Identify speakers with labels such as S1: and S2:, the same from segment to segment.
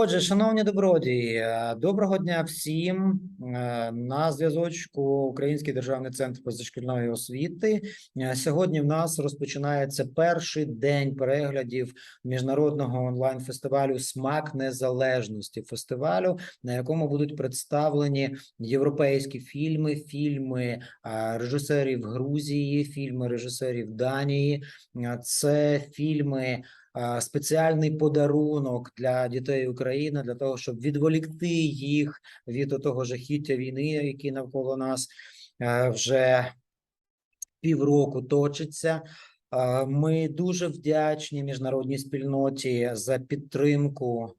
S1: Отже, шановні добродії, е, доброго дня всім. Е, На зв'язочку Український державний центр позашкільної освіти. Е, Сьогодні в нас розпочинається перший день переглядів міжнародного онлайн-фестивалю Смак незалежності фестивалю, на якому будуть представлені європейські фільми, фільми режисерів Грузії, фільми режисерів Данії. Це фільми спеціальний подарунок для дітей України для того, щоб відволікти їх від того жахіття війни, який навколо нас е, вже півроку точиться. Е, Ми дуже вдячні міжнародній спільноті за підтримку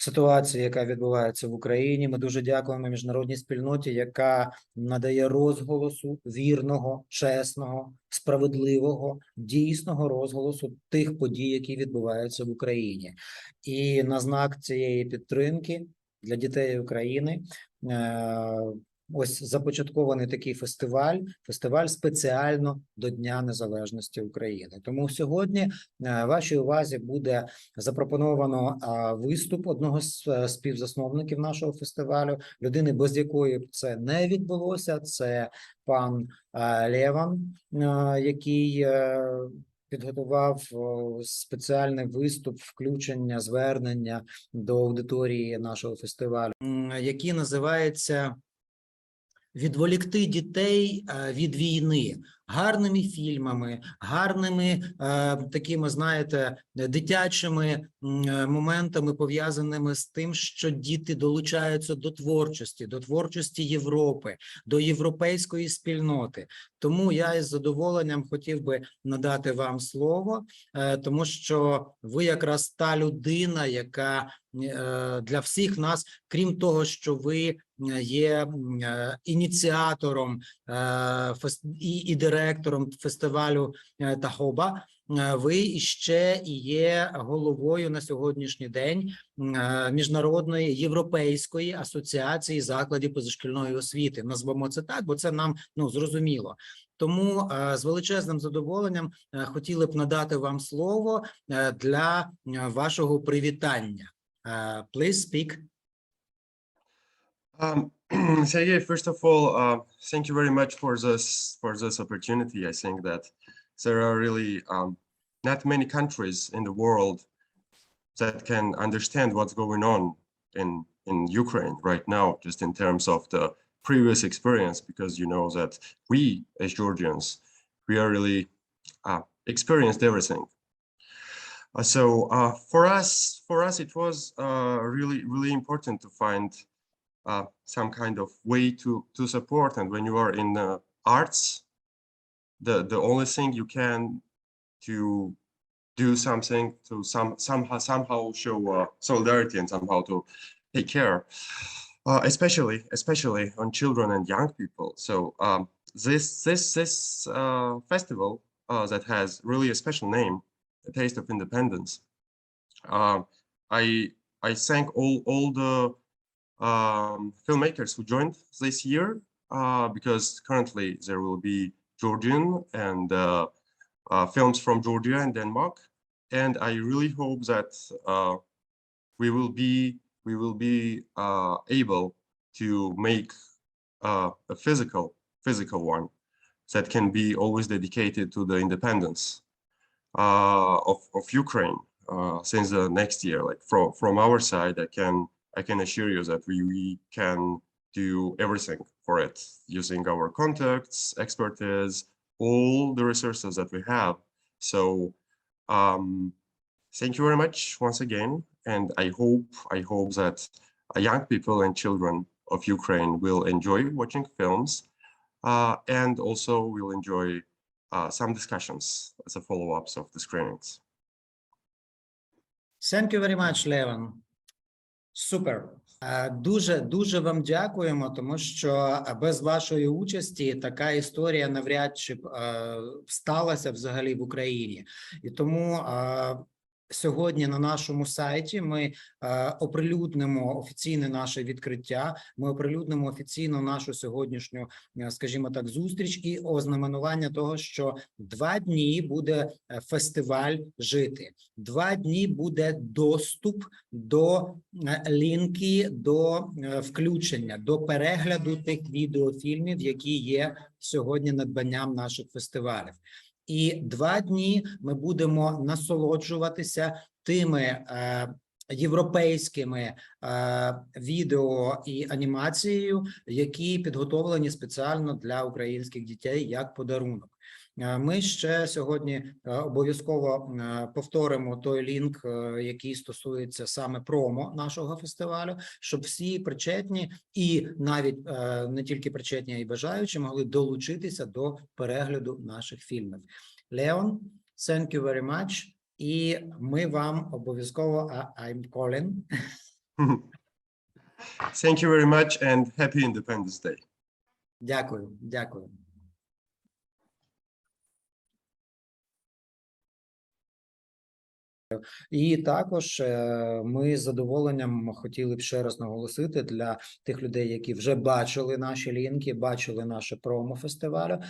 S1: ситуації, яка відбувається в Україні. Ми дуже дякуємо міжнародній спільноті, яка надає розголосу вірного, чесного, справедливого, дійсного розголосу тих подій, які відбуваються в Україні. І на знак цієї підтримки для дітей України. Ось започаткований такий фестиваль, фестиваль спеціально до Дня Незалежності України. Тому сьогодні е, вашій увазі буде запропоновано виступ одного з е, співзасновників нашого фестивалю, людини, без якої б це не відбулося. Це пан е, Леван, який підготував спеціальний виступ, включення, звернення до аудиторії нашого фестивалю, який називається відволікти дітей е, від війни гарними фільмами, гарними е, такими, знаєте, дитячими е, моментами, пов'язаними з тим, що діти долучаються до творчості, до творчості Європи, до європейської спільноти. Тому я із задоволенням хотів би надати вам слово, е, тому що ви якраз та людина, яка для всіх нас, крім того, що ви є ініціатором і, і директором фестивалю е, Тахоба. е, Ви іще і є головою на сьогоднішній день е, міжнародної європейської асоціації закладів позашкільної освіти. Назвемо це так, бо це нам ну зрозуміло. Тому е, з величезним задоволенням е, хотіли б надати вам слово е, для е, вашого привітання. Е, Please speak.
S2: Um, Sergey, first of all, uh, thank you very much for this for this opportunity. I think that there are really um, not many countries in the world that can understand what's going on in in Ukraine right now, just in terms of the previous experience, because you know that we as Georgians, we are really uh, experienced everything. Uh, so uh, for us, for us, it was uh, really really important to find uh, some kind of way to to support. And when you are in uh, arts, the the only thing you can to do something to some somehow somehow show uh, solidarity and somehow to take care, uh, especially especially on children and young people. So um, this this this uh, festival that has really a special name, the Taste of Independence. Uh, I I thank all all the um, filmmakers who joined this year uh, because currently there will be Georgian and uh, uh, films from Georgia and Denmark. And I really hope that uh, we will be we will be uh, able to make uh, a physical physical one that can be always dedicated to the independence of of Ukraine since the next year. Like from from our side, I can I can assure you that we, we can do everything for it using our contacts, expertise, all the resources that we have. So um, thank you very much once again. And I hope, I hope that uh, young people and children of Ukraine will enjoy watching films uh, and also will enjoy uh, some discussions as a follow-ups of the screenings.
S1: Thank you very much, Levin. Супер. Е, Дуже дуже вам дякуємо, тому що е, без вашої участі така історія навряд чи б е, сталася взагалі в Україні, і тому Сьогодні на нашому сайті ми е, оприлюднимо офіційне наше відкриття. Ми оприлюднимо офіційно нашу сьогоднішню, е, скажімо так, зустріч і ознаменування того, що два дні буде е, фестиваль жити. Два дні буде доступ до е, лінки до включення, до перегляду тих відеофільмів, які є сьогодні надбанням наших фестивалів. І два дні ми будемо насолоджуватися тими е, європейськими е, відео і анімацією, які підготовлені спеціально для українських дітей як подарунок. Е, Ми ще сьогодні е, обов'язково е, повторимо той лінк, який стосується саме промо нашого фестивалю, щоб всі причетні і навіть не тільки причетні, а й бажаючі могли долучитися до перегляду наших фільмів. Леон, thank you very much. І ми вам обов'язково I'm calling.
S2: Thank you very much and happy Independence Day.
S1: Дякую, дякую. І також е, ми з задоволенням хотіли б ще раз наголосити для тих людей, які вже бачили наші лінки, бачили наше промо фестивалю, е,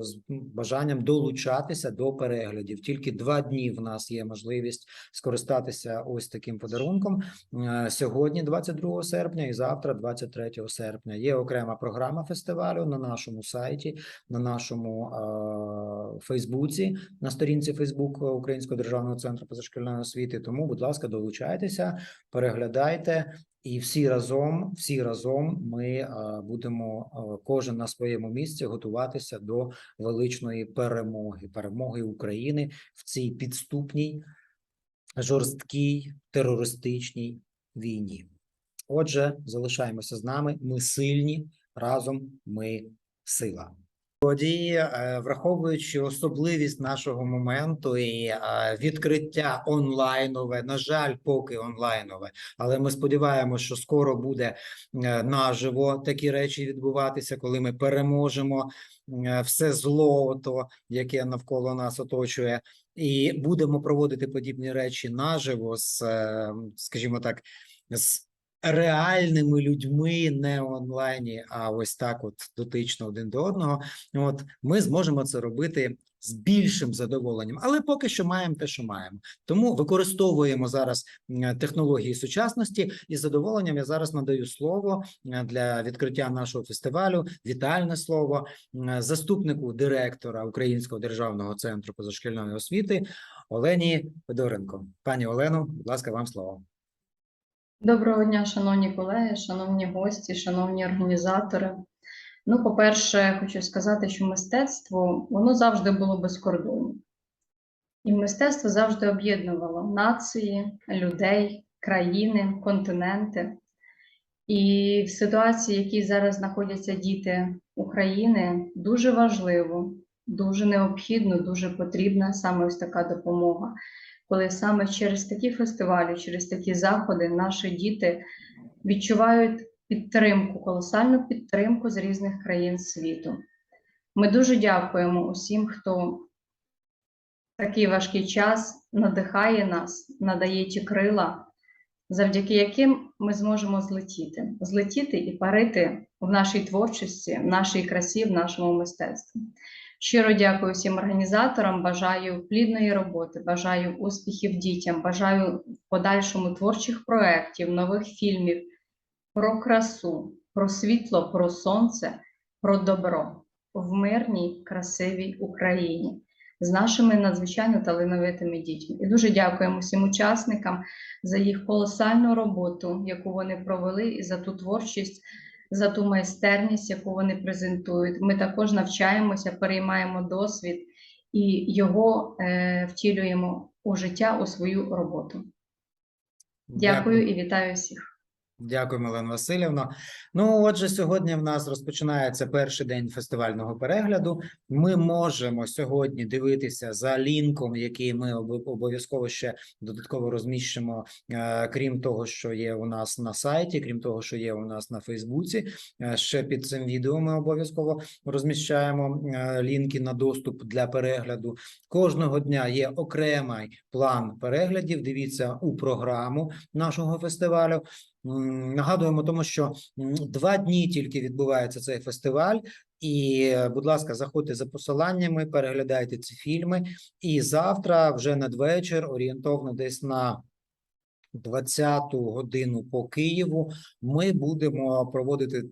S1: з бажанням долучатися до переглядів. Тільки два дні в нас є можливість скористатися ось таким подарунком. Е, Сьогодні, 22 серпня, і завтра, 23 серпня, є окрема програма фестивалю на нашому сайті, на нашому Фейсбуці, на сторінці Фейсбук Українського державного центру позашкільної освіти. Тому, будь ласка, долучайтеся, переглядайте. І всі разом, всі разом ми е, будемо е, кожен на своєму місці готуватися до величної перемоги, перемоги України в цій підступній, жорсткій терористичній війні. Отже, залишаємося з нами. Ми сильні, разом ми сила. Тоді, е, враховуючи особливість нашого моменту і е, відкриття онлайнове, на жаль, поки онлайнове, але ми сподіваємося, що скоро буде е, наживо такі речі відбуватися, коли ми переможемо все зло, то яке навколо нас оточує, і будемо проводити подібні речі наживо з, скажімо так, з реальними людьми, не онлайні, а ось так, от дотично один до одного. От ми зможемо це робити з більшим задоволенням, але поки що маємо те, що маємо. Тому використовуємо зараз технології сучасності, і з задоволенням я зараз надаю слово е, для відкриття нашого фестивалю. Вітальне слово заступнику директора Українського державного центру позашкільної освіти Олені Федоренко. Пані Олено, будь ласка, вам слово.
S3: Доброго дня, шановні колеги, шановні гості, шановні організатори. Ну, по-перше, хочу сказати, що мистецтво воно завжди було без кордонів. І мистецтво завжди об'єднувало нації, людей, країни, континенти. І в ситуації, в якій зараз знаходяться діти України, дуже важливо, дуже необхідно, дуже потрібна саме ось така допомога коли саме через такі фестивалі, через такі заходи наші діти відчувають підтримку, колосальну підтримку з різних країн світу. Ми дуже дякуємо усім, хто в такий важкий час надихає нас, надає ті крила, завдяки яким ми зможемо злетіти, злетіти і парити в нашій творчості, в нашій красі, в нашому мистецтві. Щиро дякую всім організаторам. Бажаю плідної роботи, бажаю успіхів дітям, бажаю в подальшому творчих проєктів, нових фільмів про красу, про світло, про сонце, про добро в мирній, красивій Україні з нашими надзвичайно талановитими дітьми. І дуже дякуємо всім учасникам за їх колосальну роботу, яку вони провели, і за ту творчість за ту майстерність, яку вони презентують. Ми також навчаємося, переймаємо досвід і його е, втілюємо у життя у свою роботу. Дякую і вітаю всіх.
S1: Дякую, Олена Васильівна. Ну, отже, сьогодні в нас розпочинається перший день фестивального перегляду. Ми можемо сьогодні дивитися за лінком, який ми обов'язково ще додатково розміщимо, е, крім того, що є у нас на сайті, крім того, що є у нас на Фейсбуці. Е, Ще під цим відео ми обов'язково розміщаємо е, лінки на доступ для перегляду. Кожного дня є окремий план переглядів. Дивіться у програму нашого фестивалю. Нагадуємо тому, що два дні тільки відбувається цей фестиваль. І, будь ласка, заходьте за посиланнями, переглядайте ці фільми. І завтра, вже надвечір, орієнтовно десь на 20-ту годину по Києву, ми будемо проводити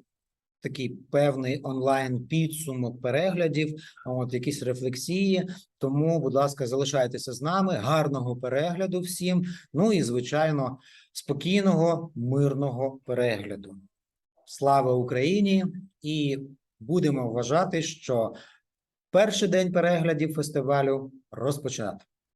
S1: такий певний онлайн підсумок переглядів, от якісь рефлексії. Тому, будь ласка, залишайтеся з нами. Гарного перегляду всім. Ну і звичайно, спокійного, мирного перегляду. Слава Україні! І будемо вважати, що перший день переглядів фестивалю розпочато.